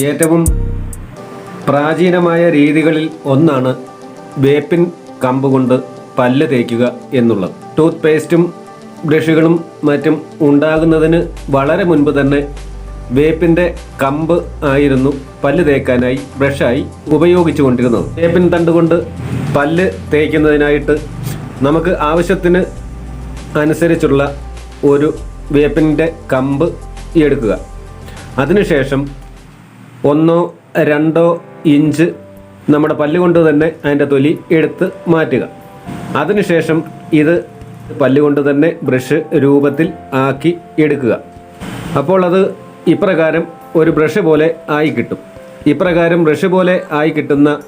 ഏറ്റവും പ്രാചീനമായ രീതികളിൽ ഒന്നാണ് വേപ്പിൻ കമ്പ് കൊണ്ട് പല്ല് തേക്കുക എന്നുള്ളത്. ടൂത്ത് പേസ്റ്റും ബ്രഷുകളും മറ്റും ഉണ്ടാകുന്നതിന് വളരെ മുൻപ് തന്നെ വേപ്പിന്റെ കമ്പ് ആയിരുന്നു പല്ല് തേക്കാനായി ബ്രഷായി ഉപയോഗിച്ചു കൊണ്ടിരുന്നത്. വേപ്പിൻ തണ്ട് കൊണ്ട് പല്ല് തേക്കുന്നതിനായിട്ട് നമുക്ക് ആവശ്യത്തിന് അനുസരിച്ചുള്ള ഒരു വേപ്പിന്റെ കമ്പ് എടുക്കുക. അതിനുശേഷം ഒന്നോ രണ്ടോ ഇഞ്ച് നമ്മുടെ പല്ലുകൊണ്ട് തന്നെ അതിന്റെ തൊലി എടുത്ത് മാറ്റുക. അതിനുശേഷം ഇത് പല്ലുകൊണ്ട് തന്നെ ബ്രഷ് രൂപത്തിൽ ആക്കി എടുക്കുക. അപ്പോൾ അത് ഇപ്രകാരം ഒരു ബ്രഷ് പോലെ ആയി കിട്ടും. ഇപ്രകാരം ബ്രഷ് പോലെ ആയി കിട്ടുന്ന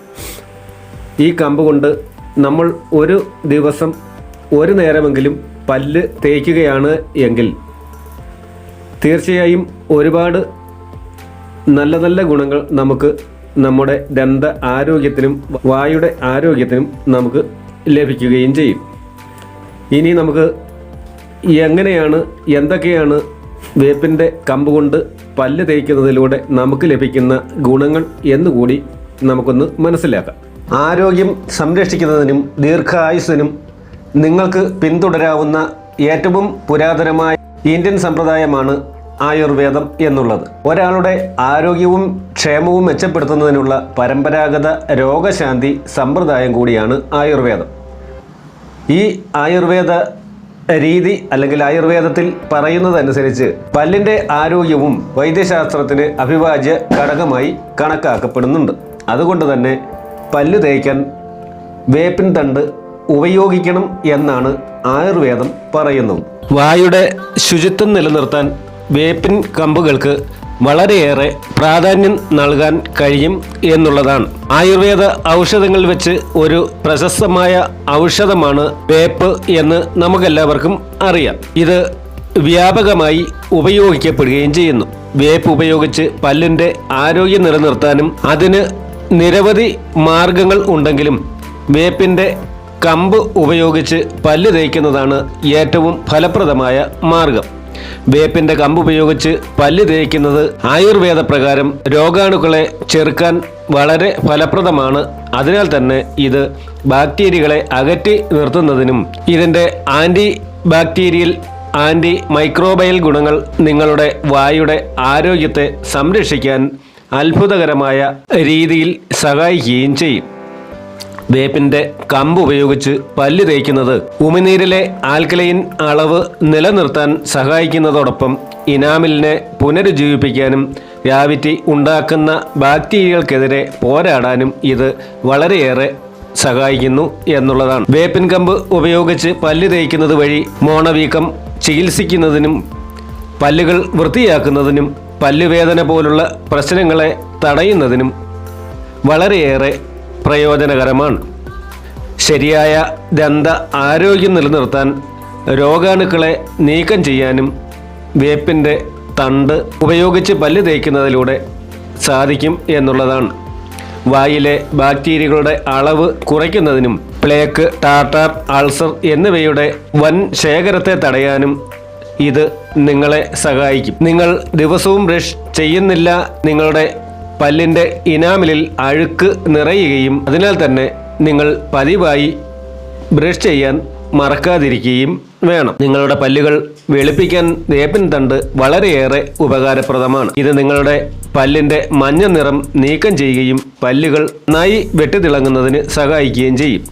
ഈ കമ്പ് കൊണ്ട് നമ്മൾ ഒരു ദിവസം ഒരു നേരമെങ്കിലും പല്ല് തേക്കുകയാണ് എങ്കിൽ തീർച്ചയായും ഒരുപാട് നല്ല നല്ല ഗുണങ്ങൾ നമുക്ക് നമ്മുടെ ദന്ത ആരോഗ്യത്തിനും വായുടെ ആരോഗ്യത്തിനും നമുക്ക് ലഭിക്കുകയും ചെയ്യും. ഇനി നമുക്ക് എങ്ങനെയാണ് എന്തൊക്കെയാണ് വേപ്പിന്റെ കമ്പ് കൊണ്ട് പല്ല് തേക്കുന്നതിലൂടെ നമുക്ക് ലഭിക്കുന്ന ഗുണങ്ങൾ എന്നുകൂടി നമുക്കൊന്ന് മനസ്സിലാക്കാം. ആരോഗ്യം സംരക്ഷിക്കുന്നതിനും ദീർഘായുസ്സിനും നിങ്ങൾക്ക് പിന്തുടരാവുന്ന ഏറ്റവും പുരാതനമായ ഇന്ത്യൻ സമ്പ്രദായമാണ് ആയുർവേദം എന്നുള്ളത്. ഒരാളുടെ ആരോഗ്യവും ക്ഷേമവും മെച്ചപ്പെടുത്തുന്നതിനുള്ള പരമ്പരാഗത രോഗശാന്തി സമ്പ്രദായം കൂടിയാണ് ആയുർവേദം. ഈ ആയുർവേദ രീതി അല്ലെങ്കിൽ ആയുർവേദത്തിൽ പറയുന്നതനുസരിച്ച് പല്ലിന്റെ ആരോഗ്യവും വൈദ്യശാസ്ത്രത്തിന് അഭിവാജ്യ ഘടകമായി കണക്കാക്കപ്പെടുന്നുണ്ട്. അതുകൊണ്ട് തന്നെ പല്ല് തേക്കാൻ വേപ്പിൻ തണ്ട് ഉപയോഗിക്കണം എന്നാണ് ആയുർവേദം പറയുന്നത്. വായുടെ ശുചിത്വം നിലനിർത്താൻ വേപ്പിൻ കമ്പുകൾക്ക് വളരെയേറെ പ്രാധാന്യം നൽകാൻ കഴിയും എന്നുള്ളതാണ്. ആയുർവേദ ഔഷധങ്ങൾ വെച്ച് ഒരു പ്രശസ്തമായ ഔഷധമാണ് വേപ്പ് എന്ന് നമുക്കെല്ലാവർക്കും അറിയാം. ഇത് വ്യാപകമായി ഉപയോഗിക്കപ്പെടുകയും ചെയ്യുന്നു. വേപ്പ് ഉപയോഗിച്ച് പല്ലിന്റെ ആരോഗ്യം നിലനിർത്താനും അതിന് നിരവധി മാർഗങ്ങൾ ഉണ്ടെങ്കിലും വേപ്പിന്റെ കമ്പ് ഉപയോഗിച്ച് പല്ല് തേക്കുന്നതാണ് ഏറ്റവും ഫലപ്രദമായ മാർഗം. വേപ്പിന്റെ കമ്പ് ഉപയോഗിച്ച് പല്ല് തേക്കുന്നത് ആയുർവേദ പ്രകാരം രോഗാണുക്കളെ ചെറുക്കാൻ വളരെ ഫലപ്രദമാണ്. അതിനാൽ തന്നെ ഇത് ബാക്ടീരിയകളെ അകറ്റി നിർത്തുന്നതിനും ഇതിന്റെ ആന്റി ബാക്ടീരിയൽ ആന്റി മൈക്രോബയൽ ഗുണങ്ങൾ നിങ്ങളുടെ വായുടെ ആരോഗ്യത്തെ സംരക്ഷിക്കാൻ അത്ഭുതകരമായ രീതിയിൽ സഹായിക്കുകയും ചെയ്യും. വേപ്പിന്റെ കമ്പ് ഉപയോഗിച്ച് പല്ല് തേക്കുന്നത് ഉമിനീരിലെ ആൽക്കലൈൻ അളവ് നിലനിർത്താൻ സഹായിക്കുന്നതോടൊപ്പം ഇനാമിലിനെ പുനരുജ്ജീവിപ്പിക്കാനും ഗ്രാവിറ്റി ഉണ്ടാക്കുന്ന ബാക്ടീരിയകൾക്കെതിരെ പോരാടാനും ഇത് വളരെയേറെ സഹായിക്കുന്നു എന്നുള്ളതാണ്. വേപ്പിൻ കമ്പ് ഉപയോഗിച്ച് പല്ല് തേക്കുന്നത് വഴി മോണവീക്കം ചികിത്സിക്കുന്നതിനും പല്ലുകൾ വൃത്തിയാക്കുന്നതിനും പല്ലുവേദന പോലുള്ള പ്രശ്നങ്ങളെ തടയുന്നതിനും വളരെയേറെ പ്രയോജനകരമാണ്. ശരിയായ ദന്ത ആരോഗ്യം നിലനിർത്താൻ രോഗാണുക്കളെ നീക്കം ചെയ്യാനും വേപ്പിന്റെ തണ്ട് ഉപയോഗിച്ച് പല്ല് തേക്കുന്നതിലൂടെ സാധിക്കും എന്നുള്ളതാണ്. വായിലെ ബാക്ടീരിയകളുടെ അളവ് കുറയ്ക്കുന്നതിനും പ്ലേക്ക് ടാർട്ടാർ അൾസർ എന്നിവയുടെ വൻ ശേഖരത്തെ തടയാനും ഇത് നിങ്ങളെ സഹായിക്കും. നിങ്ങൾ ദിവസവും ബ്രഷ് ചെയ്യുന്നില്ല നിങ്ങളുടെ പല്ലിന്റെ ഇനാമിലിൽ അഴുക്ക് നിറയുകയും അതിനാൽ തന്നെ നിങ്ങൾ പതിവായി ബ്രഷ് ചെയ്യാൻ മറക്കാതിരിക്കുകയും വേണം. നിങ്ങളുടെ പല്ലുകൾ വെളുപ്പിക്കാൻ വേപ്പിൻ തണ്ട് വളരെയേറെ ഉപകാരപ്രദമാണ്. ഇത് നിങ്ങളുടെ പല്ലിന്റെ മഞ്ഞ നിറം നീക്കം ചെയ്യുകയും പല്ലുകൾ നന്നായി വെട്ടിത്തിളങ്ങുന്നതിന് സഹായിക്കുകയും ചെയ്യും.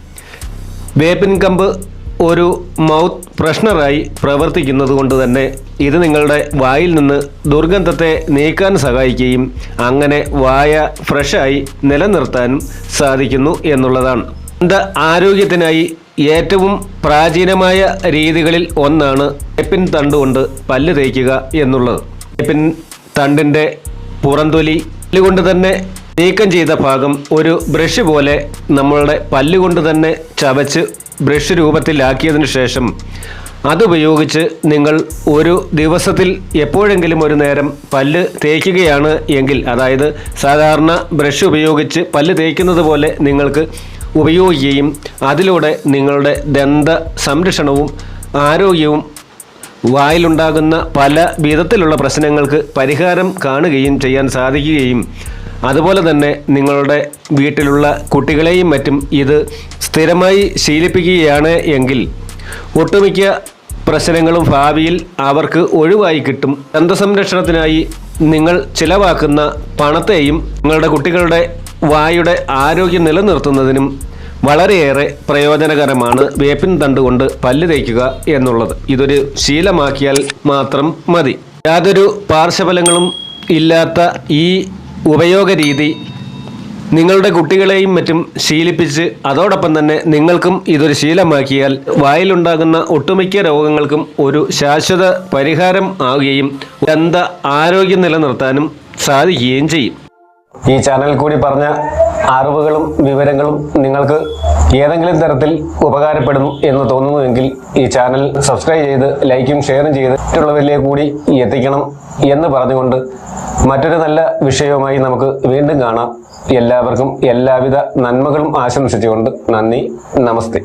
വേപ്പിൻ കമ്പ് ഒരു മൗത്ത് ഫ്രഷ്നറായി പ്രവർത്തിക്കുന്നത് കൊണ്ട് തന്നെ ഇത് നിങ്ങളുടെ വായിൽ നിന്ന് ദുർഗന്ധത്തെ നീക്കാൻ സഹായിക്കുകയും അങ്ങനെ വായ ഫ്രഷായി നിലനിർത്താനും സാധിക്കുന്നു എന്നുള്ളതാണ്. ദന്ത ആരോഗ്യത്തിനായി ഏറ്റവും പ്രാചീനമായ രീതികളിൽ ഒന്നാണ് തണ്ട് കൊണ്ട് പല്ല് തേക്കുക എന്നുള്ളത്. എപ്പിൻ തണ്ടിന്റെ പുറന്തൊലി കൊണ്ട് തന്നെ നീക്കം ചെയ്ത ഭാഗം ഒരു ബ്രഷ് പോലെ നമ്മളുടെ പല്ലുകൊണ്ട് തന്നെ ചവച്ച് ബ്രഷ് രൂപത്തിലാക്കിയതിനു ശേഷം അതുപയോഗിച്ച് നിങ്ങൾ ഒരു ദിവസത്തിൽ എപ്പോഴെങ്കിലും ഒരു നേരം പല്ല് തേക്കുകയാണ് എങ്കിൽ അതായത് സാധാരണ ബ്രഷ് ഉപയോഗിച്ച് പല്ല് തേക്കുന്നത് പോലെ നിങ്ങൾക്ക് ഉപയോഗിക്കുകയും അതിലൂടെ നിങ്ങളുടെ ദന്ത സംരക്ഷണവും ആരോഗ്യവും വായിലുണ്ടാകുന്ന പല വിധത്തിലുള്ള പ്രശ്നങ്ങൾക്ക് പരിഹാരം കാണുകയും ചെയ്യാൻ സാധിക്കുകയും അതുപോലെ തന്നെ നിങ്ങളുടെ വീട്ടിലുള്ള കുട്ടികളെയും മറ്റും ഇത് സ്ഥിരമായി ശീലിപ്പിക്കുകയാണ് എങ്കിൽ ഒട്ടുമിക്ക പ്രശ്നങ്ങളും ഭാവിയിൽ അവർക്ക് ഒഴിവായി കിട്ടും. ദന്തസംരക്ഷണത്തിനായി നിങ്ങൾ ചിലവാക്കുന്ന പണത്തെയും നിങ്ങളുടെ കുട്ടികളുടെ വായുടെ ആരോഗ്യം നിലനിർത്തുന്നതിനും വളരെയേറെ പ്രയോജനകരമാണ് വേപ്പിൻ തണ്ട് കൊണ്ട് പല്ല് തേക്കുക എന്നുള്ളത്. ഇതൊരു ശീലമാക്കിയാൽ മാത്രം മതി. യാതൊരു പാർശ്വഫലങ്ങളും ഇല്ലാത്ത ഈ ഉപയോഗ രീതി നിങ്ങളുടെ കുട്ടികളെയും മറ്റും ശീലിപ്പിച്ച് അതോടൊപ്പം തന്നെ നിങ്ങൾക്കും ഇതൊരു ശീലമാക്കിയാൽ വായിലുണ്ടാകുന്ന ഒട്ടുമിക്ക രോഗങ്ങൾക്കും ഒരു ശാശ്വത പരിഹാരം ആവുകയും ദന്ത ആരോഗ്യം നിലനിർത്താനും സാധിക്കുകയും ചെയ്യും. ഈ ചാനൽ കൂടി പറഞ്ഞ അറിവുകളും വിവരങ്ങളും നിങ്ങൾക്ക് ഏതെങ്കിലും തരത്തിൽ ഉപകാരപ്പെടുന്നു എന്ന് തോന്നുന്നുവെങ്കിൽ ഈ ചാനൽ സബ്സ്ക്രൈബ് ചെയ്ത് ലൈക്കും ഷെയറും ചെയ്ത് മറ്റുള്ളവരിലേക്ക് കൂടി എത്തിക്കണം എന്ന് പറഞ്ഞുകൊണ്ട് മറ്റൊരു നല്ല വിഷയവുമായി നമുക്ക് വീണ്ടും കാണാം. എല്ലാവർക്കും എല്ലാവിധ നന്മകളും ആശംസിച്ചുകൊണ്ട് നന്ദി നമസ്തേ.